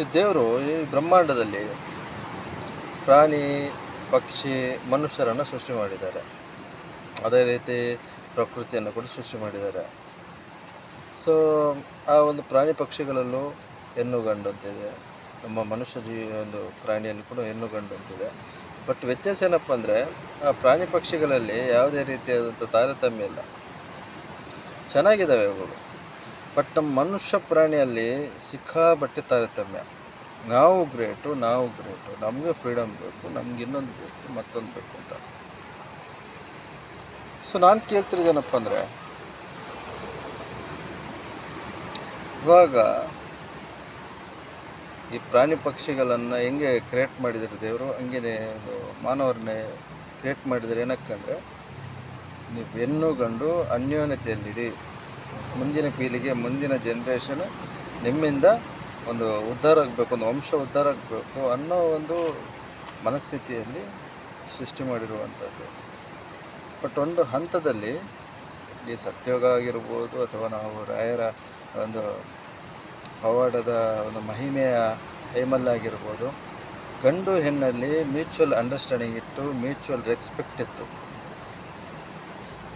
ಈ ದೇವರು ಈ ಬ್ರಹ್ಮಾಂಡದಲ್ಲಿ ಪ್ರಾಣಿ, ಪಕ್ಷಿ, ಮನುಷ್ಯರನ್ನು ಸೃಷ್ಟಿ ಮಾಡಿದ್ದಾರೆ. ಅದೇ ರೀತಿ ಪ್ರಕೃತಿಯನ್ನು ಕೂಡ ಸೃಷ್ಟಿ ಮಾಡಿದ್ದಾರೆ. ಸೊ ಆ ಒಂದು ಪ್ರಾಣಿ ಪಕ್ಷಿಗಳಲ್ಲೂ ಹೆಣ್ಣು ಗಂಡು ಅಂತಿದೆ ನಮ್ಮ ಮನುಷ್ಯ ಜೀವಿ ಒಂದು ಪ್ರಾಣಿಯಲ್ಲಿ ಕೂಡ ಹೆಣ್ಣು ಗಂಡು ಅಂತಿದೆ ಬಟ್ ವ್ಯತ್ಯಾಸ ಏನಪ್ಪ ಅಂದರೆ, ಆ ಪ್ರಾಣಿ ಪಕ್ಷಿಗಳಲ್ಲಿ ಯಾವುದೇ ರೀತಿಯಾದಂಥ ತಾರತಮ್ಯ ಇಲ್ಲ. ಚೆನ್ನಾಗಿದ್ದಾವೆ ಅವುಗಳು. ಬಟ್ ಮನುಷ್ಯ ಪ್ರಾಣಿಯಲ್ಲಿ ಸಿಕ್ಕಾಬಟ್ಟೆ ತಾರತಮ್ಯ. ನಾವು ಗ್ರೇಟು ನಾವು ಗ್ರೇಟು. ನಮಗೆ ಫ್ರೀಡಮ್ ಬೇಕು, ನಮ್ಗೆ ಇನ್ನೊಂದು ಬೇಕು, ಮತ್ತೊಂದು ಬೇಕು ಅಂತ. ಸೊ ನಾನು ಕೇಳ್ತಿರೋದೇನಪ್ಪ ಅಂದರೆ, ಇವಾಗ ಈ ಪ್ರಾಣಿ ಪಕ್ಷಿಗಳನ್ನು ಹೆಂಗೆ ಕ್ರಿಯೇಟ್ ಮಾಡಿದರು ದೇವರು? ಹಂಗೆ ಒಂದು ಮಾನವರನ್ನೇ ಕ್ರಿಯೇಟ್ ಮಾಡಿದರೆ ಏನಕ್ಕಂದರೆ ನೀವು ಹೆಣ್ಣು ಗಂಡು ಅನ್ಯೋನ್ಯತೆಯಲ್ಲಿರಿ. ಮುಂದಿನ ಪೀಳಿಗೆ, ಮುಂದಿನ ಜನ್ರೇಷನ್ ನಿಮ್ಮಿಂದ ಒಂದು ಉದ್ಧಾರ ಆಗಬೇಕು, ಒಂದು ವಂಶ ಉದ್ಧಾರ ಆಗಬೇಕು ಅನ್ನೋ ಒಂದು ಮನಸ್ಥಿತಿಯಲ್ಲಿ ಸೃಷ್ಟಿ ಮಾಡಿರುವಂಥದ್ದು. ಬಟ್ ಒಂದು ಹಂತದಲ್ಲಿ ಈ ಸತ್ಯೋಗ ಆಗಿರ್ಬೋದು ಅಥವಾ ನಾವು ರಾಯರ ಒಂದು ಪವಾಡದ ಒಂದು ಮಹಿಮೆಯ ಟೈಮಲ್ಲಾಗಿರ್ಬೋದು ಗಂಡು ಹೆಣ್ಣಲ್ಲಿ ಮ್ಯೂಚುವಲ್ ಅಂಡರ್ಸ್ಟ್ಯಾಂಡಿಂಗ್ ಇತ್ತು ಮ್ಯೂಚುವಲ್ ರೆಸ್ಪೆಕ್ಟ್ ಇತ್ತು.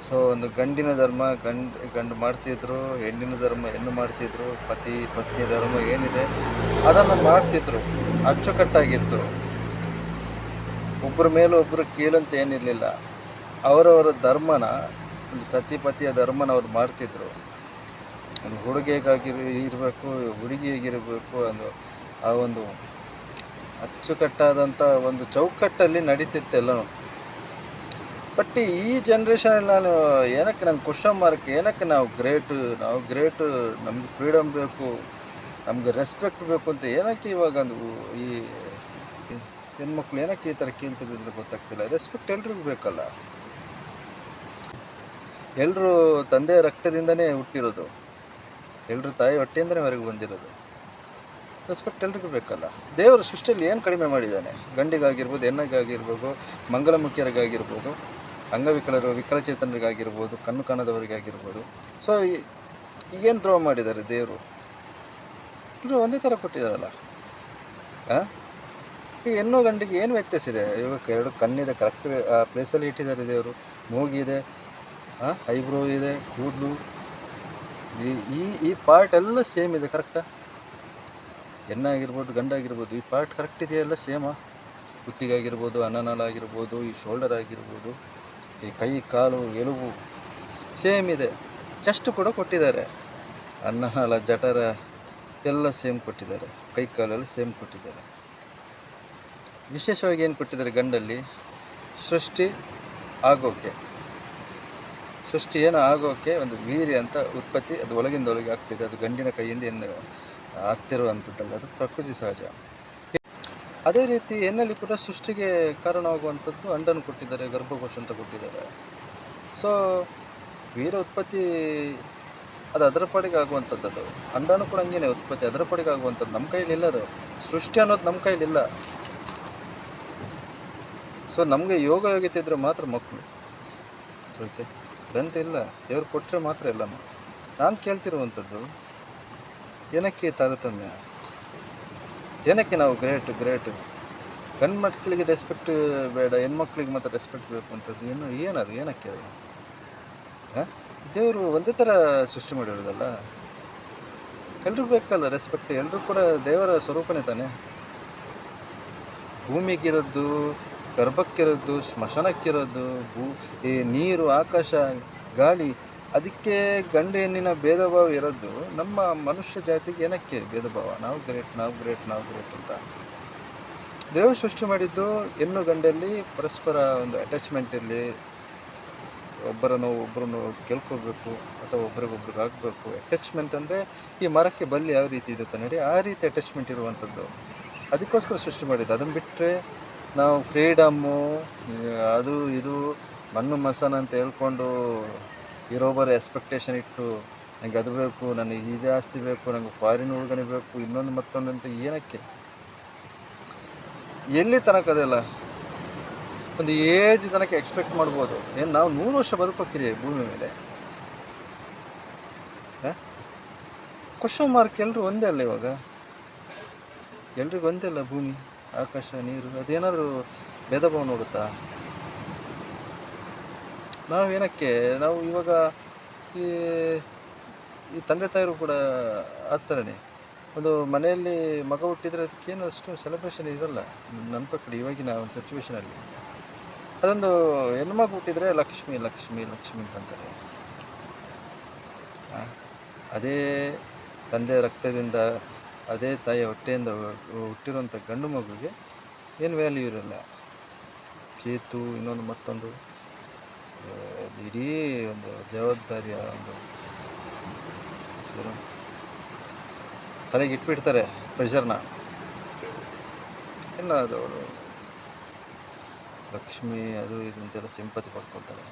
ಸೊ ಒಂದು ಗಂಡಿನ ಧರ್ಮ, ಗಂಡು ಗಂಡು ಮಾಡ್ತಿದ್ರು, ಹೆಣ್ಣಿನ ಧರ್ಮ, ಹೆಣ್ಣು ಮಾಡ್ತಿದ್ರು, ಪತಿ, ಪತ್ನಿ ಧರ್ಮ ಏನಿದೆ, ಅದನ್ನು ಮಾಡ್ತಿದ್ರು, ಅಚ್ಚುಕಟ್ಟಾಗಿತ್ತು. ಒಬ್ಬರ ಮೇಲೆ ಒಬ್ಬರು ಕೀಳಂತ ಏನಿರಲಿಲ್ಲ. ಅವರವರ ಧರ್ಮನ, ಒಂದು ಸತಿಪತಿಯ ಧರ್ಮನ ಅವ್ರು ಮಾಡ್ತಿದ್ರು. ಒಂದು ಹುಡುಗಿಗಾಗಿ ಇರಬೇಕು, ಹುಡುಗಿಯಾಗಿರಬೇಕು ಒಂದು ಆ ಒಂದು ಅಚ್ಚುಕಟ್ಟಾದಂಥ ಒಂದು ಚೌಕಟ್ಟಲ್ಲಿ ನಡೀತಿತ್ತು ಎಲ್ಲನೂ. ಬಟ್ ಈ ಜನ್ರೇಷನ್ ನಾನು ಏನಕ್ಕೆ ನಂಗೆ ಕ್ವಶನ್ ಮಾರ್ಕ್ ಏನಕ್ಕೆ ನಾವು ಗ್ರೇಟ್ ನಾವು ಗ್ರೇಟ್ ನಮ್ಗೆ ಫ್ರೀಡಮ್ ಬೇಕು, ನಮಗೆ ರೆಸ್ಪೆಕ್ಟ್ ಬೇಕು ಅಂತ ಏನಕ್ಕೆ ಇವಾಗ ಒಂದು ಈ ಹೆಣ್ಮಕ್ಳು ಏನಕ್ಕೆ ಈ ಥರ ಕೇಳ್ತಿದ್ರು ಗೊತ್ತಾಗ್ತಿಲ್ಲ. ರೆಸ್ಪೆಕ್ಟ್ ಎಲ್ರಿಗೂ ಬೇಕಲ್ಲ. ಎಲ್ಲರೂ ತಂದೆ ರಕ್ತದಿಂದನೇ ಹುಟ್ಟಿರೋದು. ಎಲ್ಲರೂ ತಾಯಿ ಹೊಟ್ಟೆಯಿಂದನೇ ಹೊರಗೆ ಬಂದಿರೋದು. ರೆಸ್ಪೆಕ್ಟ್ ಎಲ್ರಿಗೂ ಬೇಕಲ್ಲ. ದೇವರು ಸೃಷ್ಟಿಯಲ್ಲಿ ಏನು ಕಡಿಮೆ ಮಾಡಿದ್ದಾನೆ? ಗಂಡಿಗಾಗಿರ್ಬೋದು, ಹೆಣ್ಣಿಗಾಗಿರ್ಬೋದು, ಮಂಗಲಮುಖಿಯರಿಗಾಗಿರ್ಬೋದು. ಅಂಗವಿಕಲರು ವಿಕಲಚೇತನರಿಗಾಗಿರ್ಬೋದು, ಕಣ್ಣು ಕಾಣದವರಿಗಾಗಿರ್ಬೋದು. ಸೊ ಈಗೇನು ದ್ರೋಹ ಮಾಡಿದ್ದಾರೆ ದೇವರು? ಎಲ್ಲರೂ ಒಂದೇ ಥರ ಕೊಟ್ಟಿದ್ದಾರಲ್ಲ. ಹಾಂ ಈಗ ಹೆಣ್ಣು ಗಂಡಿಗೆ ಏನು ವ್ಯತ್ಯಾಸ ಇದೆ? ಇವಾಗ ಎರಡು ಕಣ್ಣಿದೆ ಕರೆಕ್ಟ್ ಪ್ಲೇಸಲ್ಲಿ ಇಟ್ಟಿದ್ದಾರೆ ದೇವರು. ಮೂಗಿದೆ ಹಾಂ ಐಬ್ರೋ ಇದೆ, ಕೂದಲು. ಈ ಈ ಪಾರ್ಟ್ ಎಲ್ಲ ಸೇಮ್ ಇದೆ ಕರೆಕ್ಟಾ ಹೆಣ್ಣಾಗಿರ್ಬೋದು ಗಂಡಾಗಿರ್ಬೋದು ಈ ಪಾರ್ಟ್ ಕರೆಕ್ಟ್ ಇದೆಯಲ್ಲ ಸೇಮಾ ಕುತ್ತಿಗಾಗಿರ್ಬೋದು ಅನ್ನನಾಳ ಆಗಿರ್ಬೋದು ಈ ಶೋಲ್ಡರ್ ಆಗಿರ್ಬೋದು. ಈ ಕೈ, ಕಾಲು, ಎಲುಬು ಸೇಮ್ ಇದೆ ಚೆಸ್ಟ್ ಕೂಡ ಕೊಟ್ಟಿದ್ದಾರೆ. ಅನ್ನಹಾಳ, ಜಠರ ಎಲ್ಲ ಸೇಮ್ ಕೊಟ್ಟಿದ್ದಾರೆ. ಕೈ, ಕಾಲಲ್ಲಿ ಸೇಮ್ ಕೊಟ್ಟಿದ್ದಾರೆ. ವಿಶೇಷವಾಗಿ ಏನು ಕೊಟ್ಟಿದ್ದಾರೆ ಗಂಡಲ್ಲಿ? ಸೃಷ್ಟಿ ಆಗೋಕೆ. ಸೃಷ್ಟಿ ಏನು ಆಗೋಕೆ ಒಂದು ವೀರ್ಯ ಅಂತ ಉತ್ಪತ್ತಿ ಅದು ಒಳಗಿಂದ ಒಳಗೆ ಆಗ್ತಿದೆ. ಅದು ಗಂಡಿನ ಕೈಯಿಂದ ಏನು ಆಗ್ತಿರುವಂಥದ್ದಲ್ಲ, ಅದು ಪ್ರಕೃತಿ ಸಹಜ. ಅದೇ ರೀತಿ ಹೆಣ್ಣಲ್ಲಿ ಕೂಡ ಸೃಷ್ಟಿಗೆ ಕಾರಣವಾಗುವಂಥದ್ದು ಅಂಡನ್ನು ಕೊಟ್ಟಿದ್ದಾರೆ, ಗರ್ಭಕೋಶ ಅಂತ ಕೊಟ್ಟಿದ್ದಾರೆ. ಸೊ ವೀರ ಉತ್ಪತ್ತಿ ಅದು ಅದರ ಪಾಡಿಗೆ ಆಗುವಂಥದ್ದು ಕೂಡ ಹಂಗೇನೆ, ಉತ್ಪತ್ತಿ ಅದರ ಪಾಡಿಗೆ ಆಗುವಂಥದ್ದು ನಮ್ಮ ಕೈಲಿಲ್ಲ ಅದು. ಸೃಷ್ಟಿ ಅನ್ನೋದು ನಮ್ಮ ಕೈಲಿಲ್ಲ ಸೊ ನಮಗೆ ಯೋಗ ಯೋಗ್ಯತೆ ಇದ್ದರೆ ಮಾತ್ರ ಮಕ್ಕಳು. ಓಕೆ ಗ್ರಂಥ ಇಲ್ಲ. ದೇವ್ರು ಕೊಟ್ಟರೆ ಮಾತ್ರ ಇಲ್ಲ ನಾನು ಕೇಳ್ತಿರುವಂಥದ್ದು, ಏನಕ್ಕೆ ತಾರತಮ್ಯ? ಏನಕ್ಕೆ ನಾವು ಗ್ರೇಟ್ ಗ್ರೇಟ್? ಗಂಡು ಮಕ್ಕಳಿಗೆ ರೆಸ್ಪೆಕ್ಟ್ ಬೇಡ, ಹೆಣ್ಮಕ್ಳಿಗೆ ಮಾತ್ರ ರೆಸ್ಪೆಕ್ಟ್ ಬೇಕು ಅಂತದ್ದು ಏನು, ಏನದು, ಏನಕ್ಕೆ ಅದು? ಹಾಂ? ದೇವರು ಒಂದೇ ಥರ ಸೃಷ್ಟಿ ಮಾಡಿರೋದಲ್ಲ? ಎಲ್ರಿಗೂ ಬೇಕಲ್ಲ ರೆಸ್ಪೆಕ್ಟ್ ಎಲ್ಲರೂ ಕೂಡ ದೇವರ ಸ್ವರೂಪನೇ ತಾನೆ? ಭೂಮಿಗಿರೋದು, ಗರ್ಭಕ್ಕಿರೋದು, ಸ್ಮಶಾನಕ್ಕಿರೋದು, ಭೂ, ಈ ನೀರು, ಆಕಾಶ, ಗಾಳಿ ಅದಕ್ಕೆ ಗಂಡು ಹೆಣ್ಣಿನ ಭೇದ ಭಾವ ಇರೋದು ನಮ್ಮ ಮನುಷ್ಯ ಜಾತಿಗೆ ಏನಕ್ಕೆ ಭೇದ ಭಾವ ನಾವು ಗ್ರೇಟ್ ನಾವು ಗ್ರೇಟ್ ನಾವು ಗ್ರೇಟ್ ಅಂತ. ದೇವರು ಸೃಷ್ಟಿ ಮಾಡಿದ್ದು ಹೆಣ್ಣು ಗಂಡಲ್ಲಿ ಪರಸ್ಪರ ಒಂದು ಅಟ್ಯಾಚ್ಮೆಂಟ್ ಇರಲಿ. ಒಬ್ಬರನ್ನು ಒಬ್ಬರನ್ನು ಕೇಳ್ಕೋಬೇಕು ಅಥವಾ ಒಬ್ರಿಗೊಬ್ರಿಗೆ ಆಗಬೇಕು. ಅಟ್ಯಾಚ್ಮೆಂಟ್ ಅಂದರೆ ಈ ಮರಕ್ಕೆ ಬಲ್ಲಿ ಯಾವ ರೀತಿ ಇರುತ್ತೆ ನೋಡಿ ಆ ರೀತಿ ಅಟ್ಯಾಚ್ಮೆಂಟ್ ಇರುವಂಥದ್ದು. ಅದಕ್ಕೋಸ್ಕರ ಸೃಷ್ಟಿ ಮಾಡಿದ್ದು. ಅದನ್ನು ಬಿಟ್ಟರೆ ನಾವು ಫ್ರೀಡಮ್ಮು ಅದು, ಇದು, ಮಣ್ಣು ಮಸಾನ ಅಂತ ಹೇಳ್ಕೊಂಡು ಇರೋಬರ ಎಕ್ಸ್ಪೆಕ್ಟೇಷನ್ ಇಟ್ಟು ನನಗೆ ಅದು ಬೇಕು, ನನಗೆ ಇದೇ ಆಸ್ತಿ ಬೇಕು ನನಗೆ ಫಾರಿನ್ ಹುಡುಗನೇ ಬೇಕು, ಇನ್ನೊಂದು ಮತ್ತೊಂದು ಅಂತ ಏನಕ್ಕೆ? ಎಲ್ಲಿ ತನಕ ಅದೆಲ್ಲ? ಒಂದು ಏಜ್ ತನಕ ಎಕ್ಸ್ಪೆಕ್ಟ್ ಮಾಡ್ಬೋದು. ಏನು ನಾವು ನೂರು ವರ್ಷ ಬದುಕೋಕ್ಕಿದ್ದೀವಿ ಭೂಮಿ ಮೇಲೆ? ಕ್ವಶನ್ ಮಾರ್ಕ್ ಎಲ್ಲರೂ ಒಂದೇ ಅಲ್ಲ ಇವಾಗ. ಎಲ್ರಿಗೂ ಒಂದೇ ಅಲ್ಲ ಭೂಮಿ, ಆಕಾಶ, ನೀರು, ಅದೇನಾದರೂ ಭೇದ ಭಾವ ನೋಡುತ್ತಾ? ನಾವು ಏನಕ್ಕೆ ನಾವು ಇವಾಗ ಈ ಈ ತಂದೆ ತಾಯಿರು ಕೂಡ ಆ ಒಂದು ಮನೆಯಲ್ಲಿ ಮಗ ಹುಟ್ಟಿದರೆ ಅದಕ್ಕೇನು ಅಷ್ಟು ಸೆಲೆಬ್ರೇಷನ್ ಇರಲ್ಲ. ನನ್ನ ಪ್ರಕಾರ ಇವಾಗಿನ ಒಂದು ಸಿಚುವೇಶನಲ್ಲಿ ಅದೊಂದು ಹೆಣ್ಮಗು ಹುಟ್ಟಿದರೆ ಲಕ್ಷ್ಮಿ ಲಕ್ಷ್ಮಿ ಲಕ್ಷ್ಮಿ ಅಂತಾರೆ ಅದೇ ತಂದೆ ರಕ್ತದಿಂದ, ಅದೇ ತಾಯಿಯ ಹೊಟ್ಟೆಯಿಂದ ಹುಟ್ಟಿರುವಂಥ ಗಂಡು ಮಗುಗೆ ಏನು ವ್ಯಾಲ್ಯೂ ಇರಲ್ಲ. ಚೇತು ಇನ್ನೊಂದು ಮತ್ತೊಂದು. ಇಡೀ ಒಂದು ಜವಾಬ್ದಾರಿಯ ಒಂದು ತಲೆಗೆ ಇಟ್ಬಿಡ್ತಾರೆ ಪ್ರೆಷರ್ನ ಇಲ್ಲ, ಅದು ಅವಳು ಲಕ್ಷ್ಮಿ, ಅದು ಇದು ಅಂತೆಲ್ಲ ಸಿಂಪತಿ ಪಡ್ಕೊಳ್ತಾರೆ.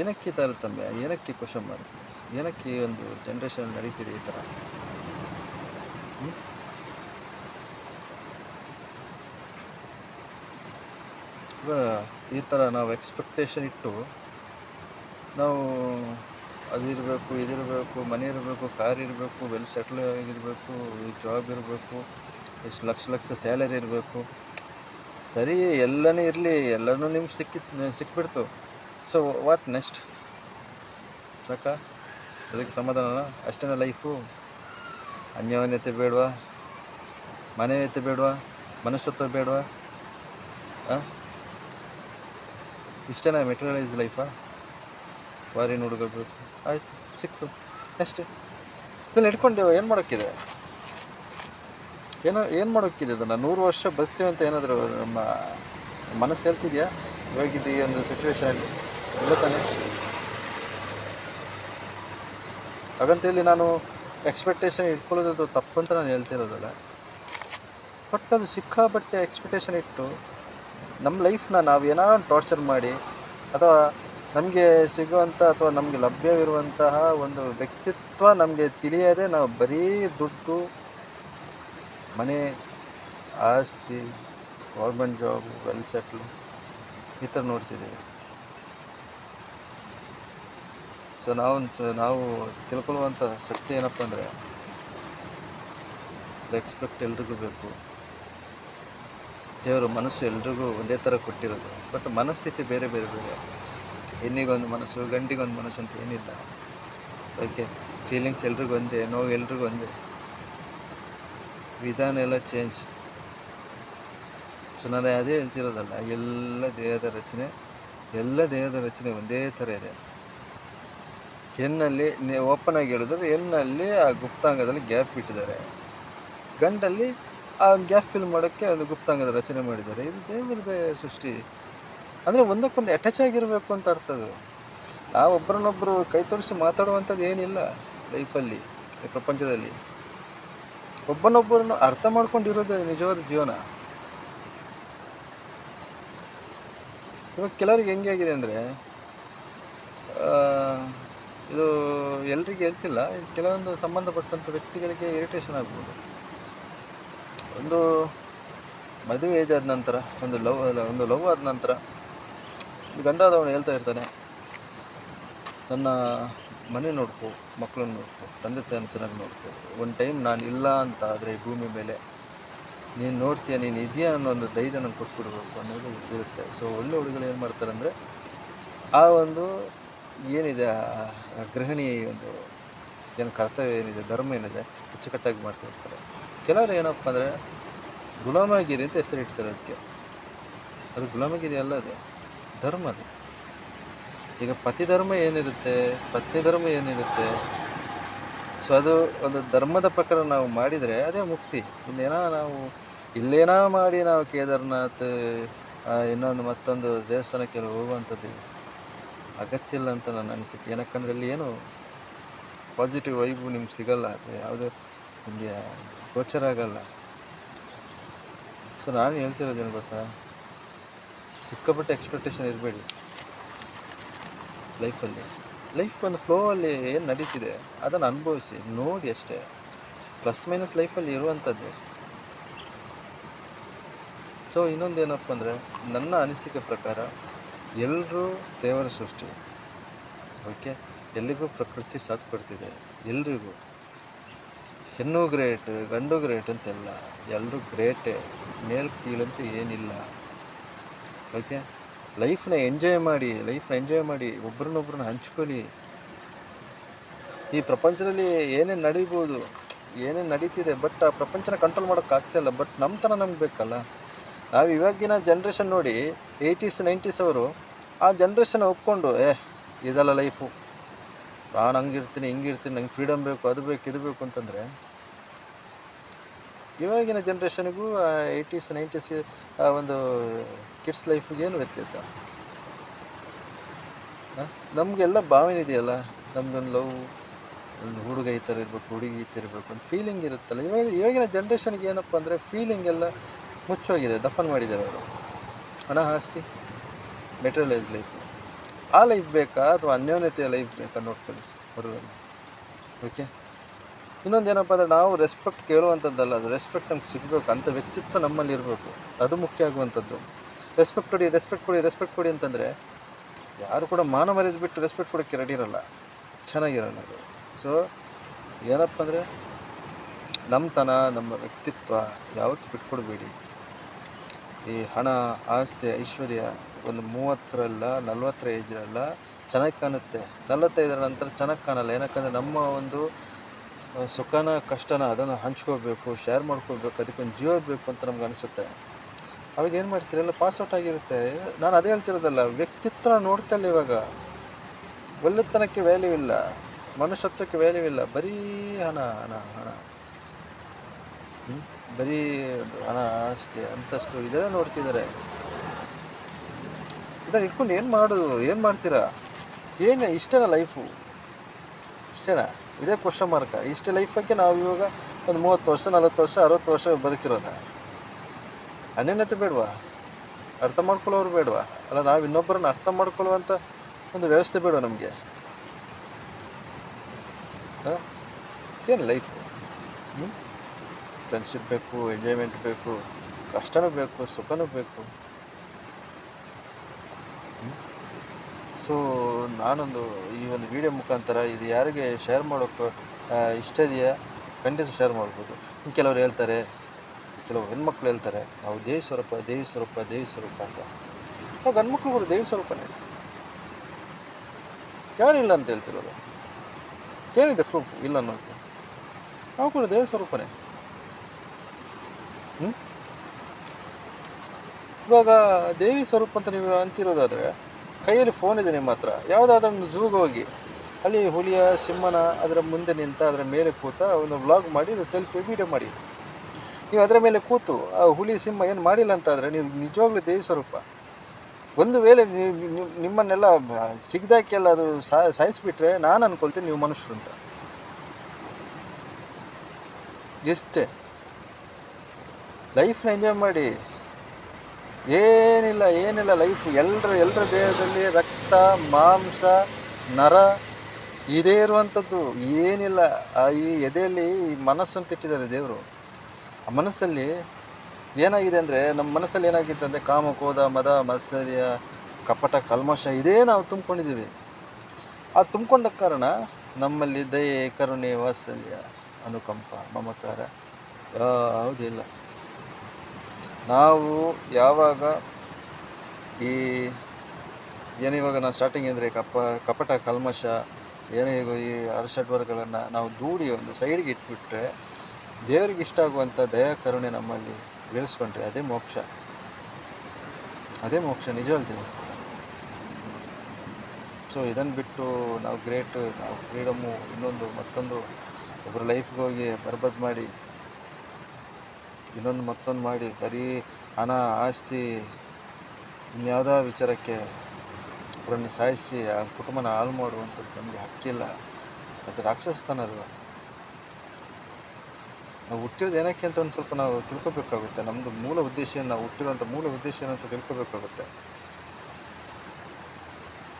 ಏನಕ್ಕೆ ತಾರತಮ್ಯ ಏನಕ್ಕೆ ಕ್ವಶನ್ ಮಾರ್ಕ್ ಏನಕ್ಕೆ ಒಂದು ಜನ್ರೇಷನ್ ನಡೀತಿದೆ ಈ ಥರ ಹ್ಮ್? ಇವಾಗ ಈ ಥರ ನಾವು ಎಕ್ಸ್ಪೆಕ್ಟೇಷನ್ ಇಟ್ಟು, ನಾವು ಅದಿರಬೇಕು, ಇದಿರಬೇಕು, ಮನೆ ಇರಬೇಕು, ಕಾರ್ ಇರಬೇಕು ವೆಲ್ ಸೆಟ್ಲ್ ಆಗಿರಬೇಕು ಜಾಬ್ ಇರಬೇಕು, ಎಷ್ಟು ಲಕ್ಷ ಲಕ್ಷ ಸ್ಯಾಲರಿ ಇರಬೇಕು, ಸರಿ ಎಲ್ಲನೂ ಇರಲಿ, ಎಲ್ಲನೂ ನಿಮ್ಗೆ ಸಿಕ್ಕಿ ಸಿಕ್ಬಿಡ್ತು. ಸೊ ವಾಟ್ ನೆಕ್ಸ್ಟ್ ಸಾಕ? ಅದಕ್ಕೆ ಸಮಾಧಾನ ಅಷ್ಟೇನ ಲೈಫು ಅನ್ಯೋನ್ಯತೆ ಬೇಡವಾ? ಮನೆಯತೆ ಬೇಡವಾ? ಮನುಷ್ಯತ್ವ ಬೇಡವಾ? ಆ? ಇಷ್ಟೇನಾ ಮೆಟೀರಿಯಲೈಸ್ ಲೈಫಾ ಫಾರಿನ್ ಹುಡುಗ ಬೇಕು ಆಯಿತು, ಸಿಕ್ತು. ಅಷ್ಟೇ. ಇದನ್ನು ಇಟ್ಕೊಂಡು ಏನು ಮಾಡೋಕ್ಕಿದೆ? ಏನೋ ಏನು ಮಾಡೋಕ್ಕಿದೆ ಅದನ್ನು ನೂರು ವರ್ಷ ಬದುಕ್ತೀವಿ ಅಂತ ಏನಾದರೂ ನಮ್ಮ ಮನಸ್ಸು ಹೇಳ್ತಿದೆಯಾ? ಇವಾಗಿದ್ದು ಈ ಒಂದು ಸಿಚುವೇಶನಲ್ಲಿ ಇಲ್ಲ ತಾನೆ? ಹಾಗಂತೇಳಿ ನಾನು ಎಕ್ಸ್ಪೆಕ್ಟೇಷನ್ ಇಟ್ಕೊಳ್ಳೋದು ತಪ್ಪು ಅಂತ ನಾನು ಹೇಳ್ತಿರೋದಲ್ಲ. ಬಟ್ ಅದು ಸಿಕ್ಕಾಬಟ್ಟೆ ಎಕ್ಸ್ಪೆಕ್ಟೇಷನ್ ಇಟ್ಟು ನಮ್ಮ ಲೈಫ್ನ ನಾವು ಏನಾದ್ರು ಟಾರ್ಚರ್ ಮಾಡಿ ಅಥವಾ ನಮಗೆ ಸಿಗುವಂಥ ಅಥವಾ ನಮಗೆ ಲಭ್ಯವಿರುವಂತಹ ಒಂದು ವ್ಯಕ್ತಿತ್ವ ನಮಗೆ ತಿಳಿಯದೆ ನಾವು ಬರೀ ದುಡ್ಡು, ಮನೆ, ಆಸ್ತಿ ಗೌರ್ಮೆಂಟ್ ಜಾಬ್ ವೆಲ್ ಸೆಟ್ಲು ಈ ಥರ ನೋಡ್ತಿದ್ದೀವಿ. ಸೊ ನಾವು ನಾವು ತಿಳ್ಕೊಳ್ಳುವಂಥ ಸತ್ಯ ಏನಪ್ಪ ಅಂದರೆ ಎಕ್ಸ್ಪೆಕ್ಟ್ ಎಲ್ರಿಗೂ ಬೇಕು. ದೇವರು ಮನಸ್ಸು ಎಲ್ರಿಗೂ ಒಂದೇ ಥರ ಕೊಟ್ಟಿರೋದು ಬಟ್ ಮನಸ್ಥಿತಿ ಬೇರೆ ಬೇರೆ ಬೇರೆ. ಹೆಣ್ಣಿಗೊಂದು ಮನಸ್ಸು, ಗಂಡಿಗೊಂದು ಮನಸ್ಸು ಅಂತ ಏನಿಲ್ಲ. ಓಕೆ ಫೀಲಿಂಗ್ಸ್ ಎಲ್ರಿಗೂ ಒಂದೇ, ನೋವು ಎಲ್ರಿಗೂ ಒಂದೇ. ವಿಧಾನ ಎಲ್ಲ ಚೇಂಜ್ ಸೊ ನಾನು ಅದೇ ಹೇಳ್ತಿರೋದಲ್ಲ ಎಲ್ಲ ದೇಹದ ರಚನೆ, ಎಲ್ಲ ದೇಹದ ರಚನೆ ಒಂದೇ ಥರ ಇದೆ. ಹೆಣ್ಣಲ್ಲಿ ಓಪನ್ ಆಗಿ ಹೇಳಿದ್ರೆ ಹೆಣ್ಣಲ್ಲಿ ಆ ಗುಪ್ತಾಂಗದಲ್ಲಿ ಗ್ಯಾಪ್ ಬಿಟ್ಟಿದ್ದಾರೆ ಗಂಡಲ್ಲಿ ಆ ಗ್ಯಾಪ್ ಫಿಲ್ ಮಾಡೋಕ್ಕೆ ಅದು ಗುಪ್ತಾಂಗದ ರಚನೆ ಮಾಡಿದ್ದಾರೆ. ಇದು ದೇವರದೇ ಸೃಷ್ಟಿ. ಅಂದರೆ ಒಂದಕ್ಕೊಂದು ಅಟ್ಯಾಚ್ ಆಗಿರಬೇಕು ಅಂತ ಅರ್ಥ ಅದು. ನಾವು ಒಬ್ಬರನ್ನೊಬ್ಬರು ಕೈ ತೋರಿಸಿ ಮಾತಾಡುವಂಥದ್ದು ಏನಿಲ್ಲ ಲೈಫಲ್ಲಿ ಪ್ರಪಂಚದಲ್ಲಿ. ಒಬ್ಬನೊಬ್ಬರನ್ನು ಅರ್ಥ ಮಾಡ್ಕೊಂಡಿರೋದೇ ನಿಜವಾದ ಜೀವನ. ಇವಾಗ ಕೆಲವರಿಗೆ ಹೆಂಗೆ ಆಗಿದೆ ಅಂದರೆ ಇದು ಎಲ್ರಿಗೆ ಹೇಳ್ತಿಲ್ಲ, ಇದು ಕೆಲವೊಂದು ಸಂಬಂಧಪಟ್ಟಂಥ ವ್ಯಕ್ತಿಗಳಿಗೆ ಇರಿಟೇಷನ್ ಆಗ್ಬೋದು. ಒಂದು ಮದುವೆ ಏಜ್ ಆದ ನಂತರ, ಒಂದು ಲವ್ ಒಂದು ಲವ್ ಆದ ನಂತರ ಗಂಡಾದವನು ಹೇಳ್ತಾ ಇರ್ತಾನೆ, ನನ್ನ ಮನೆ ನೋಡ್ಕೊ, ಮಕ್ಕಳನ್ನ ನೋಡ್ಕೊ, ತಂದೆ ತಾಯಿನ ಚೆನ್ನಾಗಿ ನೋಡ್ಕೊ. ಒಂದು ಟೈಮ್ ನಾನು ಇಲ್ಲ ಅಂತ ಆದರೆ ಈ ಭೂಮಿ ಮೇಲೆ, ನೀನು ನೋಡ್ತೀಯ, ನೀನು ಇದೆಯಾ ಅನ್ನೋ ಒಂದು ಧೈರ್ಯ ನಂಗೆ ಕೊಟ್ಬಿಡ್ಬೇಕು ಅನ್ನೋದು ಇರುತ್ತೆ. ಸೊ ಒಳ್ಳೆ ಹುಡುಗರು ಏನು ಮಾಡ್ತಾರೆ ಅಂದರೆ, ಆ ಒಂದು ಏನಿದೆ ಗೃಹಿಣಿ ಒಂದು, ಏನು ಕರ್ತವ್ಯ ಏನಿದೆ, ಧರ್ಮ ಏನಿದೆ, ಅಚ್ಚುಕಟ್ಟಾಗಿ ಮಾಡ್ತಾ ಇರ್ತಾರೆ. ಕೆಲವರು ಏನಪ್ಪ ಅಂದರೆ ಗುಲಾಮಗಿರಿ ಅಂತ ಹೆಸರಿಡ್ತಾರೆ ಅದಕ್ಕೆ. ಅದು ಗುಲಾಮಗಿರಿ ಅಲ್ಲ ಅದು, ಧರ್ಮ ಅದು. ಈಗ ಪತಿ ಧರ್ಮ ಏನಿರುತ್ತೆ ಪತ್ನಿ ಧರ್ಮ ಏನಿರುತ್ತೆ, ಸೊ ಅದು ಒಂದು ಧರ್ಮದ ಪ್ರಕಾರ ನಾವು ಮಾಡಿದರೆ ಅದೇ ಮುಕ್ತಿ. ಇನ್ನೇನೋ ನಾವು, ಇಲ್ಲೇನೋ ಮಾಡಿ ನಾವು ಕೇದಾರ್ನಾಥ್ ಇನ್ನೊಂದು ಮತ್ತೊಂದು ದೇವಸ್ಥಾನಕ್ಕೆ ಹೋಗುವಂಥದ್ದು ಅಗತ್ಯ ಇಲ್ಲ ಅಂತ ನನ್ನ ಅನಿಸಿಕೆ. ಏನಕ್ಕಂದ್ರೆ ಇಲ್ಲಿ ಏನು ಪಾಸಿಟಿವ್ ವೈಬು ನಿಮ್ಗೆ ಸಿಗಲ್ಲ, ಅದು ಯಾವುದು ನಿಮಗೆ ಗೋಚರ ಆಗಲ್ಲ ಸೊ ನಾನು ಹೇಳ್ತಿರೋದು ಏನು ಗೊತ್ತಾ? ಸಿಕ್ಕಾಪಟ್ಟೆ ಎಕ್ಸ್ಪೆಕ್ಟೇಷನ್ ಇರಬೇಡಿ. ಲೈಫಲ್ಲಿ ಲೈಫ್ ಒಂದು ಫ್ಲೋ ಅಲ್ಲಿ ಏನು ನಡೀತಿದೆ, ಅದನ್ನು ಅನುಭವಿಸಿ, ನೋಡಿ ಅಷ್ಟೇ. ಪ್ಲಸ್ ಮೈನಸ್ ಲೈಫಲ್ಲಿ ಇರುವಂಥದ್ದೇ ಸೊ ಇನ್ನೊಂದು ಏನಪ್ಪ ಅಂದರೆ, ನನ್ನ ಅನಿಸಿಕೆ ಪ್ರಕಾರ ಎಲ್ಲರೂ ದೇವರ ಸೃಷ್ಟಿ. ಓಕೆ ಎಲ್ಲಿಗೂ ಪ್ರಕೃತಿ ಸಾಥ್ ಕೊಡ್ತಿದೆ. ಎಲ್ರಿಗೂ. ಹೆಣ್ಣು ಗ್ರೇಟ್, ಗಂಡು ಗ್ರೇಟ್ ಅಂತೆಲ್ಲ ಎಲ್ಲರೂ ಗ್ರೇಟೇ ಮೇಲ್ ಕೀಳಂತೂ ಏನಿಲ್ಲ ಓಕೆ ಲೈಫ್ನ ಎಂಜಾಯ್ ಮಾಡಿ ಲೈಫ್ನ ಎಂಜಾಯ್ ಮಾಡಿ, ಒಬ್ರನ್ನೊಬ್ರನ್ನ ಹಂಚ್ಕೊಳ್ಳಿ. ಈ ಪ್ರಪಂಚದಲ್ಲಿ ಏನೇನು ನಡೀಬೋದು, ಏನೇನು ನಡೀತಿದೆ ಬಟ್ ಆ ಪ್ರಪಂಚನ ಕಂಟ್ರೋಲ್ ಮಾಡೋಕ್ಕಾಗ್ತಿಲ್ಲ ಬಟ್ ನಮ್ಮ ಥರ ನಮ್ಗೆ ಬೇಕಲ್ಲ. ನಾವು ಇವಾಗಿನ ಜನ್ರೇಷನ್ ನೋಡಿ ಏಯ್ಟೀಸ್ ನೈಂಟೀಸ್ ಅವರು, ಆ ಜನ್ರೇಷನ್ ಒಪ್ಕೊಂಡು, ಏ, ಇದೆಲ್ಲ ಲೈಫು ನಾನು ಹಂಗಿರ್ತೀನಿ, ಹಿಂಗಿರ್ತೀನಿ, ನಂಗೆ ಫ್ರೀಡಮ್ ಬೇಕು, ಅದು ಬೇಕು, ಇದು ಬೇಕು ಅಂತಂದರೆ ಇವಾಗಿನ ಜನ್ರೇಷನ್ಗೂ ಏಯ್ಟೀಸ್ ನೈಂಟೀಸ್ ಒಂದು ಕಿಡ್ಸ್ ಲೈಫಿಗೆ ಏನು ವ್ಯತ್ಯಾಸ? ನಮಗೆಲ್ಲ ಭಾವನೆ ಇದೆಯಲ್ಲ, ನಮ್ದೊಂದು ಲವ್ ಒಂದು ಹುಡುಗ ಈ ಥರ ಇರಬೇಕು, ಹುಡುಗಿ ಈ ಥರ ಇರಬೇಕು, ಒಂದು ಫೀಲಿಂಗ್ ಇರುತ್ತಲ್ಲ. ಇವಾಗ, ಇವಾಗಿನ ಜನ್ರೇಷನ್ಗೆ ಏನಪ್ಪ ಅಂದರೆ ಫೀಲಿಂಗ್ ಎಲ್ಲ ಮುಚ್ಚೋಗಿದೆ, ದಫನ್ ಮಾಡಿದ್ದಾರೆ ಅವರು. ಹಣ ಆಸ್ತಿ ಮೆಟೀರಿಯಲೈಸ್ ಲೈಫ್ ಆ ಲೈಫ್ ಬೇಕಾ ಅಥವಾ ಅನ್ಯೋನ್ಯತೆಯ ಲೈಫ್ ಬೇಕಾ ನೋಡ್ತಾರೆ ಹೊರಗಡೆ ಓಕೆ ಇನ್ನೊಂದು ಏನಪ್ಪ ಅಂದರೆ ನಾವು ರೆಸ್ಪೆಕ್ಟ್ ಕೇಳುವಂಥದ್ದಲ್ಲ ಅದು ರೆಸ್ಪೆಕ್ಟ್ ನಮ್ಗೆ ಸಿಗಬೇಕು. ಅಂಥ ವ್ಯಕ್ತಿತ್ವ ನಮ್ಮಲ್ಲಿ ಇರಬೇಕು. ಅದು ಮುಖ್ಯ ಆಗುವಂಥದ್ದು. ರೆಸ್ಪೆಕ್ಟ್ ಕೊಡಿ ರೆಸ್ಪೆಕ್ಟ್ ಕೊಡಿ ರೆಸ್ಪೆಕ್ಟ್ ಕೊಡಿ ಅಂತಂದರೆ ಯಾರು ಕೂಡ ಮಾನ ಮರ್ಯಾದೆ ಬಿಟ್ಟು ರೆಸ್ಪೆಕ್ಟ್ ಕೊಡೋಕ್ಕೆ ರೆಡಿ ಇರಲ್ಲ. ಚೆನ್ನಾಗಿರಲ್ಲ ಅದು. ಸೊ ಏನಪ್ಪ ಅಂದರೆ ನಮ್ಮತನ ನಮ್ಮ ವ್ಯಕ್ತಿತ್ವ ಯಾವತ್ತೂ ಬಿಟ್ಕೊಡ್ಬೇಡಿ. ಈ ಹಣ, ಆಸ್ತಿ, ಐಶ್ವರ್ಯ ಒಂದು ಮೂವತ್ತರಲ್ಲ, ನಲ್ವತ್ತರ ಏಜ್ರಲ್ಲ ಚೆನ್ನಾಗಿ ಕಾಣುತ್ತೆ. ನಲವತ್ತೈದರ ನಂತರ ಚೆನ್ನಾಗಿ ಕಾಣಲ್ಲ. ಏನಕ್ಕಂದರೆ ನಮ್ಮ ಒಂದು ಸುಖನ, ಕಷ್ಟನ ಅದನ್ನು ಹಂಚ್ಕೋಬೇಕು ಶೇರ್ ಮಾಡ್ಕೋಬೇಕು ಅದಕ್ಕೊಂದು ಜೀವ ಬೇಕು ಅಂತ ನಮ್ಗೆ ಅನಿಸುತ್ತೆ. ಅವಾಗ ಏನು ಮಾಡ್ತೀರಿ? ಎಲ್ಲ ಪಾಸ್ಔಟ್ ಆಗಿರುತ್ತೆ. ನಾನು ಅದೇ ಹೇಳ್ತಿರೋದಲ್ಲ, ವ್ಯಕ್ತಿತ್ವ ನೋಡ್ತಾ ಇಲ್ಲ ಇವಾಗ. ಒಳ್ಳೆತನಕ್ಕೆ ವ್ಯಾಲ್ಯೂ ಇಲ್ಲ. ಮನುಷ್ಯತ್ವಕ್ಕೆ ವ್ಯಾಲ್ಯೂ ಇಲ್ಲ. ಬರೀ ಹಣ ಹಣ ಹಣ? ಬರೀ ಹಣ, ಆಸ್ತಿ, ಅಂತಸ್ತು ಇದೆಲ್ಲ ನೋಡ್ತಿದ್ದಾರೆ. ಇದನ್ನ ಇಟ್ಕೊಂಡು ಏನು ಮಾಡೋದು ಏನು ಮಾಡ್ತೀರಾ? ಏನು ಇಷ್ಟೇನಾ ಲೈಫು ಇಷ್ಟೇನಾ? ಇದೇ ಕ್ವಶನ್ ಮಾರ್ಕ ಇಷ್ಟು ಲೈಫಕ್ಕೆ ನಾವು ಇವಾಗ ಒಂದು ಮೂವತ್ತು ವರ್ಷ, ನಲ್ವತ್ತು ವರ್ಷ, ಅರವತ್ತು ವರ್ಷ ಬದುಕಿರೋದ. ಅನ್ಯೋನ್ಯತೆ ಬೇಡವಾ? ಅರ್ಥ ಮಾಡ್ಕೊಳ್ಳೋರು ಬೇಡವಾ? ಅಲ್ಲ, ನಾವು ಇನ್ನೊಬ್ಬರನ್ನ ಅರ್ಥ ಮಾಡ್ಕೊಳ್ಳುವಂಥ ಒಂದು ವ್ಯವಸ್ಥೆ ಬೇಡ ನಮಗೆ? ಏನು ಲೈಫು ಫ್ರೆಂಡ್ಶಿಪ್ ಬೇಕು ಎಂಜಾಯ್ಮೆಂಟ್ ಬೇಕು, ಕಷ್ಟನೂ ಬೇಕು, ಸುಖನೂ ಬೇಕು. ಸೊ ನಾನೊಂದು ಈ ಒಂದು ವಿಡಿಯೋ ಮುಖಾಂತರ ಇದು ಯಾರಿಗೆ ಶೇರ್ ಮಾಡೋಕ್ಕೆ ಇಷ್ಟ ಇದೆಯಾ? ಖಂಡಿತ ಶೇರ್ ಮಾಡ್ಬೋದು. ಕೆಲವರು ಹೇಳ್ತಾರೆ ಕೆಲವು ಹೆಣ್ಮಕ್ಳು ಹೇಳ್ತಾರೆ, ನಾವು ದೇವಿ ಸ್ವರೂಪ ದೇವಿ ಸ್ವರೂಪ ದೇವಿ ಸ್ವರೂಪ ಅಂತ. ನಾವು ಗಂಡ್ಮಕ್ಳು ಕೂಡ ದೇವಿ ಸ್ವರೂಪನೇ. ಯಾರಿಲ್ಲ ಅಂತ ಹೇಳ್ತಿರೋದು? ಏನಿದೆ ಪ್ರೂಫ್ ಇಲ್ಲ ಅನ್ನೋದು. ನಾವು ಕೂಡ ದೇವಿ ಸ್ವರೂಪನೇ. ಹ್ಞೂ ಇವಾಗ ದೇವಿ ಸ್ವರೂಪ ಅಂತ ನೀವು ಅಂತಿರೋದಾದರೆ ಕೈಯಲ್ಲಿ ಫೋನ್ ಇದೆ ನಿಮ್ಮ ಹತ್ರ. ಯಾವುದಾದ್ರೂ ಹೋಗಿ ಅಲ್ಲಿ ಹುಲಿಯ ಸಿಂಹನ ಅದರ ಮುಂದೆ ನಿಂತ ಅದರ ಮೇಲೆ ಕೂತ ಒಂದು ವ್ಲಾಗ್ ಮಾಡಿ ಅದು ಸೆಲ್ಫಿ ವೀಡಿಯೋ ಮಾಡಿ. ನೀವು ಅದರ ಮೇಲೆ ಕೂತು, ಆ ಹುಲಿ ಸಿಂಹ ಏನು ಮಾಡಿಲ್ಲ ಅಂತಾದರೆ ನೀವು ನಿಜವಾಗ್ಲೂ ದೇವಿ ಸ್ವರೂಪ. ಒಂದು ವೇಳೆ ನೀವು ನಿಮ್ಮನ್ನೆಲ್ಲ ಸಿಗ್ದಾಕೆಲ್ಲ ಅದು ಸಾಯಿಸ್ಬಿಟ್ರೆ ನಾನು ಅನ್ಕೊಳ್ತೀನಿ ನೀವು ಮನುಷ್ಯರು ಅಂತ. ಎಷ್ಟೇ. ಲೈಫ್ನ ಎಂಜಾಯ್ ಮಾಡಿ. ಏನಿಲ್ಲ ಏನಿಲ್ಲ ಲೈಫ್ ಎಲ್ಲರ ಎಲ್ಲರ ದೇಹದಲ್ಲಿ ರಕ್ತ, ಮಾಂಸ, ನರ ಇದೇ ಇರುವಂಥದ್ದು. ಏನಿಲ್ಲ ಈ ಎದೆಯಲ್ಲಿ ಈ ಮನಸ್ಸನ್ನು ತಿಟ್ಟಿದ್ದಾರೆ ದೇವರು. ಆ ಮನಸ್ಸಲ್ಲಿ ಏನಾಗಿದೆ ಅಂದರೆ, ನಮ್ಮ ಮನಸ್ಸಲ್ಲಿ ಏನಾಗಿತ್ತು ಅಂದರೆ, ಕಾಮ ಕೋದ ಮದ, ಮತ್ಸರ್ಯ, ಕಪಟ, ಕಲ್ಮಶ ಇದೇ ನಾವು ತುಂಬ್ಕೊಂಡಿದ್ದೀವಿ. ಆ ತುಂಬಿಕೊಂಡ ಕಾರಣ ನಮ್ಮಲ್ಲಿ ದಯೆ, ಕರುಣೆ, ವಾತ್ಸಲ್ಯ, ಅನುಕಂಪ, ಮಮಕಾರ ಯಾವುದಿಲ್ಲ ನಾವು ಯಾವಾಗ ಈ ಏನಿವಾಗ ನಾವು ಸ್ಟಾರ್ಟಿಂಗ್ ಅಂದರೆ ಕಪ ಕಪಟ, ಕಲ್ಮಶ, ಏನೇ ಈ ಅರಷಡ್ವರ್ಗಗಳನ್ನು ನಾವು ದೂಡಿ ಒಂದು ಸೈಡ್ಗೆ ಇಟ್ಬಿಟ್ರೆ ದೇವರಿಗೆ ಇಷ್ಟ ಆಗುವಂಥ ದಯಾಕರುಣೆ ನಮ್ಮಲ್ಲಿ ಬೆಳೆಸ್ಕೊಂಡ್ರೆ ಅದೇ ಮೋಕ್ಷ. ಅದೇ ಮೋಕ್ಷ, ನಿಜ ಸೊ ಇದನ್ನು ಬಿಟ್ಟು ನಾವು ಗ್ರೇಟ್ ನಾವು ಫ್ರೀಡಮ್ಮು ಇನ್ನೊಂದು ಮತ್ತೊಂದು ಒಬ್ಬರ ಲೈಫ್ಗೆ ಹೋಗಿ ಬರ್ಬದ್ ಮಾಡಿ ಇನ್ನೊಂದು ಮತ್ತೊಂದು ಮಾಡಿ, ಬರೀ ಹಣ, ಆಸ್ತಿ, ಇನ್ಯಾವುದೋ ವಿಚಾರಕ್ಕೆ ಅವರನ್ನು ಸಾಯಿಸಿ, ಆ ಕುಟುಂಬನ ಹಾಳು ಮಾಡುವಂಥದ್ದು ನಮಗೆ ಹಕ್ಕಿಲ್ಲ. ಅದು ರಾಕ್ಷಸತನ ಅದು ನಾವು ಹುಟ್ಟಿರೋದು ಏನಕ್ಕೆ ಅಂತ ಒಂದು ಸ್ವಲ್ಪ ನಾವು ತಿಳ್ಕೊಬೇಕಾಗುತ್ತೆ. ನಮ್ಮದು ಮೂಲ ಉದ್ದೇಶ ನಾವು ಹುಟ್ಟಿರೋಂಥ ಮೂಲ ಉದ್ದೇಶ ಏನಂತ ತಿಳ್ಕೊಬೇಕಾಗುತ್ತೆ.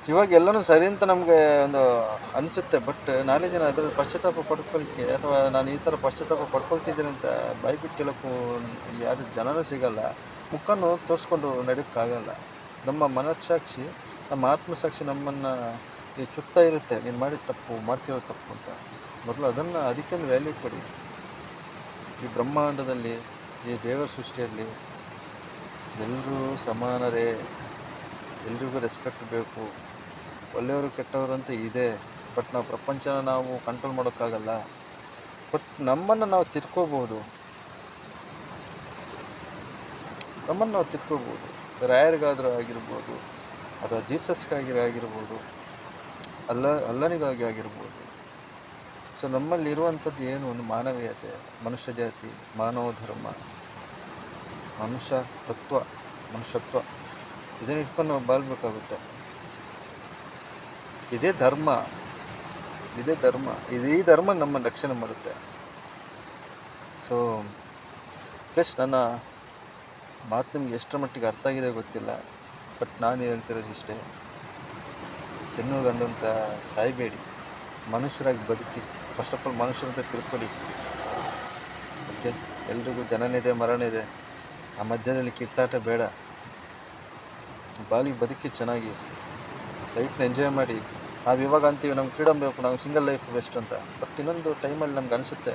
ಇವಾಗ ಎಲ್ಲನೂ ಸರಿ ಅಂತ ನಮಗೆ ಒಂದು ಅನಿಸುತ್ತೆ ಬಟ್ ನಾಳೆ ಜನ ಅದರ ಪಶ್ಚಾತ್ತಾಪ ಪಡ್ಕೊಳ್ಳಿಕ್ಕೆ ಅಥವಾ ನಾನು ಈ ಥರ ಪಶ್ಚಾತ್ತಾಪ ಪಡ್ಕೊಳ್ತಿದ್ದೀನಿ ಅಂತ ಬಾಯ್ಬಿಟ್ಟು ಯಾರು ಜನನೂ ಸಿಗಲ್ಲ. ಮುಖನೂ ತೋರಿಸ್ಕೊಂಡು ನಡೆಯೋಕ್ಕಾಗಲ್ಲ. ನಮ್ಮ ಮನಸ್ಸಾಕ್ಷಿ, ನಮ್ಮ ಆತ್ಮಸಾಕ್ಷಿ ನಮ್ಮನ್ನು ಈ ಚುತ್ತಾ ಇರುತ್ತೆ. ನೀನು ಮಾಡಿದ ತಪ್ಪು, ಮಾಡ್ತಿರೋ ತಪ್ಪು ಅಂತ. ಮೊದಲು ಅದನ್ನು ಅದಕ್ಕೊಂದು ವ್ಯಾಲ್ಯೂ ಕೊಡಿ. ಈ ಬ್ರಹ್ಮಾಂಡದಲ್ಲಿ, ಈ ದೇವರ ಸೃಷ್ಟಿಯಲ್ಲಿ ಎಲ್ಲರೂ ಸಮಾನರೇ. ಎಲ್ರಿಗೂ ರೆಸ್ಪೆಕ್ಟ್ ಬೇಕು. ಒಳ್ಳೆಯವರು ಕೆಟ್ಟವರು ಅಂತ ಇದೆ. ಬಟ್ ನಾವು ಪ್ರಪಂಚನ ನಾವು ಕಂಟ್ರೋಲ್ ಮಾಡೋಕ್ಕಾಗಲ್ಲ. ಬಟ್ ನಮ್ಮನ್ನು ನಾವು ತಿರ್ಕೋಬೋದು. ನಮ್ಮನ್ನು ನಾವು ತಿರ್ಕೋಬೋದು. ರಾಯರಿಗಾದರೂ ಆಗಿರ್ಬೋದು, ಅಥವಾ ಜೀಸಸ್ಗಾಗಿ ಆಗಿರ್ಬೋದು, ಅಲ್ಲ, ಅಲ್ಲನಿಗಾಗಿ ಆಗಿರ್ಬೋದು. ಸೊ ನಮ್ಮಲ್ಲಿ ಇರುವಂಥದ್ದು ಏನು? ಒಂದು ಮಾನವೀಯತೆ, ಮನುಷ್ಯ ಜಾತಿ, ಮಾನವ ಧರ್ಮ, ಮನುಷ್ಯ ತತ್ವ, ಮನುಷ್ಯತ್ವ. ಇದನ್ನ ಇಟ್ಕೊಂಡು ನಾವು ಬಾಳ್ಬೇಕಾಗುತ್ತೆ. ಇದೇ ಧರ್ಮ. ಇದೇ ಧರ್ಮ. ಇದೇ ಧರ್ಮ ನಮ್ಮ ರಕ್ಷಣೆ ಮಾಡುತ್ತೆ. ಸೊ ಪ್ಲಸ್ ನನ್ನ ಮಾತು ನಿಮ್ಗೆ ಎಷ್ಟರ ಮಟ್ಟಿಗೆ ಅರ್ಥ ಆಗಿದೆ ಗೊತ್ತಿಲ್ಲ. ಬಟ್ ನಾನು ಹೇಳ್ತಿರೋದು ಇಷ್ಟೇ. ಚೆನ್ನೂರು ಅಂತ ಸಾಯಬೇಡಿ. ಮನುಷ್ಯರಾಗಿ ಬದುಕಿ. ಫಸ್ಟ್ ಆಫ್ ಆಲ್ ಮನುಷ್ಯರಂತ ತಿಳ್ಕೊಳ್ಳಿ. ಓಕೆ ಎಲ್ರಿಗೂ ಜನನಿದೆ ಮರಣಿದೆ ಆ ಮಧ್ಯದಲ್ಲಿ ಕಿತ್ತಾಟ ಬೇಡ. ಬಾಲಿ ಬದುಕಿ ಚೆನ್ನಾಗಿ. ಲೈಫ್ನ ಎಂಜಾಯ್ ಮಾಡಿ, ನಾವು ಇವಾಗ ಅಂತೀವಿ, ನಮ್ಗೆ ಫ್ರೀಡಮ್ ಬೇಕು ನಮ್ಗೆ ಸಿಂಗಲ್ ಲೈಫ್ ಬೆಸ್ಟ್ ಅಂತ. ಬಟ್ ಇನ್ನೊಂದು ಟೈಮಲ್ಲಿ ನಮ್ಗೆ ಅನಿಸುತ್ತೆ,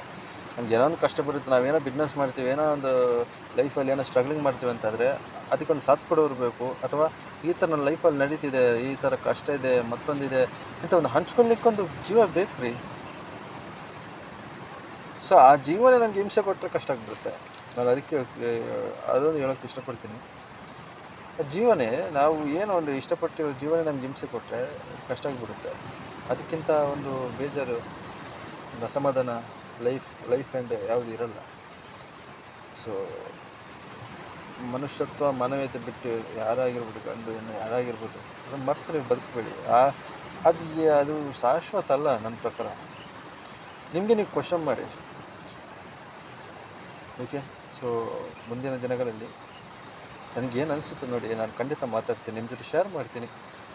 ನಮ್ಗೆ ಏನೋ ಒಂದು ಕಷ್ಟ ಬರುತ್ತೆ ನಾವೇನೋ ಬಿಸ್ನೆಸ್ ಮಾಡ್ತೀವಿ, ಏನೋ ಒಂದು ಲೈಫಲ್ಲಿ ಏನೋ ಸ್ಟ್ರಗ್ಲಿಂಗ್ ಮಾಡ್ತೀವಿ ಅಂತಂದರೆ, ಅದಕ್ಕೊಂದು ಸಾಥ್ ಕೊಡೋರು ಬೇಕು. ಅಥವಾ ಈ ಥರ ನನ್ನ ಲೈಫಲ್ಲಿ ನಡೀತಿದೆ, ಈ ಥರ ಕಷ್ಟ ಇದೆ, ಮತ್ತೊಂದಿದೆ ಅಂತ ಒಂದು ಹಂಚ್ಕೊಳ್ಲಿಕ್ಕೊಂದು ಜೀವ ಬೇಕು ರೀ ಸೊ ಆ ಜೀವನ ನನಗೆ ಹಿಂಸೆ ಕೊಟ್ಟರೆ ಕಷ್ಟ ಆಗಿಬಿಡುತ್ತೆ. ನಾನು ಅದಕ್ಕೆ ಅದೊಂದು ಹೇಳೋಕ್ಕೆ ಇಷ್ಟಪಡ್ತೀನಿ. ಜೀವನೇ, ನಾವು ಏನೋ ಒಂದು ಇಷ್ಟಪಟ್ಟಿರೋ ಜೀವನ ನಮ್ಗೆ ಹಿಂಸೆ ಕೊಟ್ಟರೆ ಕಷ್ಟ ಆಗಿಬಿಡುತ್ತೆ. ಅದಕ್ಕಿಂತ ಒಂದು ಬೇಜಾರು, ಒಂದು ಅಸಮಾಧಾನ ಲೈಫ್ ಲೈಫ್ ಆ್ಯಂಡ್ ಯಾವುದು ಇರಲ್ಲ. ಸೊ ಮನುಷ್ಯತ್ವ, ಮಾನವೀಯತೆ ಬಿಟ್ಟು ಯಾರಾಗಿರ್ಬೋದು, ಗಂಡು, ಹೆಣ್ಣು, ಯಾರಾಗಿರ್ಬೋದು ಅದನ್ನು ಮರ್ತು ನೀವು ಬದುಕಬೇಡಿ. ಆ ಅದು ಅದು ಶಾಶ್ವತ ಅಲ್ಲ ನನ್ನ ಪ್ರಕಾರ. ನಿಮಗೆ ನೀವು ಕ್ವಶನ್ ಮಾಡಿ. ಓಕೆ ಸೊ ಮುಂದಿನ ದಿನಗಳಲ್ಲಿ ನನಗೇನು ಅನಿಸುತ್ತೆ ನೋಡಿ, ನಾನು ಖಂಡಿತ ಮಾತಾಡ್ತೀನಿ ನಿಮ್ಮ ಜೊತೆ ಶೇರ್ ಮಾಡ್ತೀನಿ.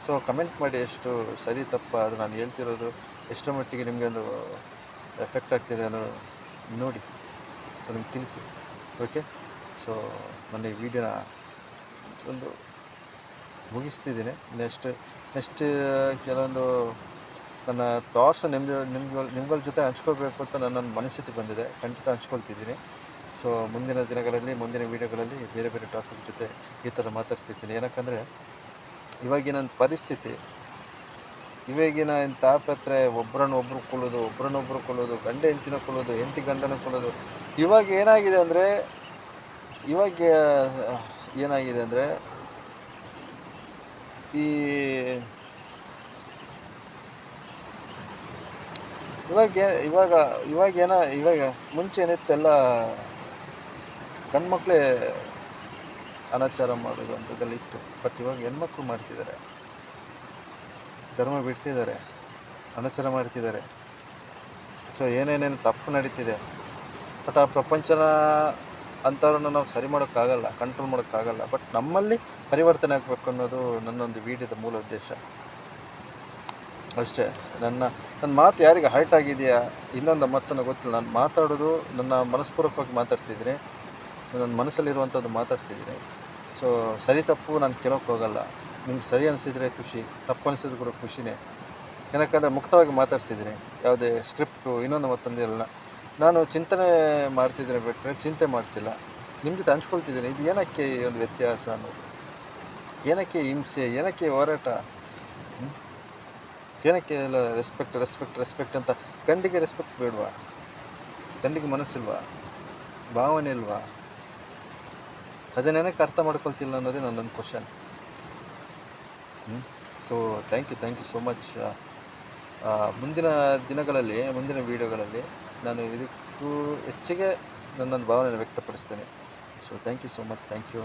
ಸೊ ಕಮೆಂಟ್ ಮಾಡಿ ಎಷ್ಟು ಸರಿ ತಪ್ಪ ಅದು ನಾನು ಹೇಳ್ತಿರೋದು, ಎಷ್ಟರ ಮಟ್ಟಿಗೆ ನಿಮಗೆ ಒಂದು ಎಫೆಕ್ಟ್ ಆಗ್ತಿದೆ ಅನ್ನೋ ನೋಡಿ. ಸೊ ನಿಮ್ಗೆ ತಿಳಿಸಿ ಓಕೆ ಸೊ ನನ್ನ ಈ ವಿಡಿಯೋನ ಒಂದು ಮುಗಿಸ್ತಿದ್ದೀನಿ. ನೆಕ್ಸ್ಟ್ ನೆಕ್ಸ್ಟ್ ಕೆಲವೊಂದು ನನ್ನ ಥಾಟ್ಸ್ ನಿಮ್ಮ ನಿಮ್ಗಳ ನಿಮ್ಗಳ ಜೊತೆ ಹಂಚ್ಕೋಬೇಕು ಅಂತ ನನ್ನ ಮನಸ್ಥಿತಿ ಬಂದಿದೆ. ಖಂಡಿತ ಹಂಚ್ಕೊಳ್ತಿದ್ದೀನಿ. ಸೊ ಮುಂದಿನ ದಿನಗಳಲ್ಲಿ, ಮುಂದಿನ ವೀಡಿಯೋಗಳಲ್ಲಿ ಬೇರೆ ಬೇರೆ ಟಾಪಿಕ್ ಜೊತೆ ಈ ಥರ ಮಾತಾಡ್ತಿರ್ತೀನಿ. ಏನಕ್ಕಂದರೆ, ಇವಾಗಿನ ಪರಿಸ್ಥಿತಿ, ಇವಾಗಿನ ತಾಪತ್ರೆ ಒಬ್ಬರನ್ನ ಕೊಳ್ಳೋದು ಕೊಲ್ಲೋದು, ಒಬ್ರನ್ನೊಬ್ರು ಕೊಲ್ಲೋದು, ಗಂಡ ಹೆಂಡ್ತಿನ ಕೊಲ್ಲೋದು, ಹೆಂಡತಿ ಗಂಡನ ಕೊಲ್ಲೋದು, ಇವಾಗ ಏನಾಗಿದೆ ಅಂದರೆ, ಇವಾಗ, ಏನಾಗಿದೆ ಅಂದರೆ, ಈ ಇವಾಗ ಇವಾಗ ಇವಾಗ ಏನ, ಇವಾಗ ಮುಂಚೆ ಏನಿತ್ತೆಲ್ಲ ಗಂಡ್ಮಕ್ಳೇ ಅನಾಚಾರ ಮಾಡೋದು ಅಂಥದ್ದೆಲ್ಲ ಇತ್ತು. ಬಟ್ ಇವಾಗ ಹೆಣ್ಮಕ್ಳು ಮಾಡ್ತಿದ್ದಾರೆ. ಧರ್ಮ ಬಿಡ್ತಿದ್ದಾರೆ. ಅನಾಚಾರ ಮಾಡ್ತಿದ್ದಾರೆ. ಸೊ ಏನೇನೇನು ತಪ್ಪು ನಡೀತಿದೆ? ಬಟ್ ಆ ಪ್ರಪಂಚನ ಅಂಥವ್ರನ್ನ ನಾವು ಸರಿ ಮಾಡೋಕ್ಕಾಗಲ್ಲ ಕಂಟ್ರೋಲ್ ಮಾಡೋಕ್ಕಾಗಲ್ಲ. ಬಟ್ ನಮ್ಮಲ್ಲಿ ಪರಿವರ್ತನೆ ಆಗಬೇಕು ಅನ್ನೋದು ನನ್ನೊಂದು ವಿಡಿಯೋದ ಮೂಲ ಉದ್ದೇಶ. ಅಷ್ಟೇ. ನನ್ನ ನನ್ನ ಮಾತು ಯಾರಿಗೆ ಹರ್ಟ್ ಆಗಿದೆಯಾ? ಇನ್ನೊಂದು ಮತ್ತನ್ನು ಗೊತ್ತಿಲ್ಲ. ನಾನು ಮಾತಾಡೋದು ನನ್ನ ಮನಸ್ಪೂರ್ವಕವಾಗಿ ಮಾತಾಡ್ತಿದ್ದೀನಿ. ನನ್ನ ಮನಸ್ಸಲ್ಲಿರುವಂಥದ್ದು ಮಾತಾಡ್ತಿದ್ದೀನಿ. ಸೊ ಸರಿ ತಪ್ಪು ನಾನು ಕೇಳೋಕ್ಕೆ ಹೋಗಲ್ಲ. ನಿಮ್ಗೆ ಸರಿ ಅನಿಸಿದರೆ ಖುಷಿ, ತಪ್ಪು ಅನಿಸಿದ್ರು ಕೂಡ ಖುಷಿನೇ. ಏನಕ್ಕಂದರೆ ಮುಕ್ತವಾಗಿ ಮಾತಾಡ್ತಿದ್ದೀನಿ. ಯಾವುದೇ ಸ್ಕ್ರಿಪ್ಟು ಇನ್ನೊಂದು ಮತ್ತೊಂದು ಇಲ್ಲ ನಾನು ಚಿಂತನೆ ಮಾಡ್ತಿದ್ದೀನಿ ಬಿಟ್ಟರೆ ಚಿಂತೆ ಮಾಡ್ತಿಲ್ಲ. ನಿಮ್ಮ ಜೊತೆ ಹಂಚ್ಕೊಳ್ತಿದ್ದೀನಿ. ಇದು ಏನಕ್ಕೆ ಈ ಒಂದು ವ್ಯತ್ಯಾಸ ಅನ್ನೋದು? ಏನಕ್ಕೆ ಹಿಂಸೆ? ಏನಕ್ಕೆ ಹೋರಾಟ? ಏನಕ್ಕೆ ಎಲ್ಲ ರೆಸ್ಪೆಕ್ಟ್ ರೆಸ್ಪೆಕ್ಟ್ ರೆಸ್ಪೆಕ್ಟ್ ಅಂತ? ಗಂಡಿಗೆ ರೆಸ್ಪೆಕ್ಟ್ ಬೇಡವಾ? ಗಂಡಿಗೆ ಮನಸ್ಸಿಲ್ವಾ? ಭಾವನೆ ಇಲ್ವಾ? ಅದನ್ನೇನಕ್ಕೆ ಅರ್ಥ ಮಾಡ್ಕೊಳ್ತಿಲ್ಲ ಅನ್ನೋದೇ ನನ್ನೊಂದು question so thank you thank you so much ಮುಂದಿನ ದಿನಗಳಲ್ಲಿ, ಮುಂದಿನ ವೀಡಿಯೋಗಳಲ್ಲಿ ನಾನು ಇದಕ್ಕೂ ಹೆಚ್ಚಿಗೆ ನನ್ನೊಂದು ಭಾವನೆಯನ್ನು ವ್ಯಕ್ತಪಡಿಸ್ತೇನೆ. So thank you so much thank you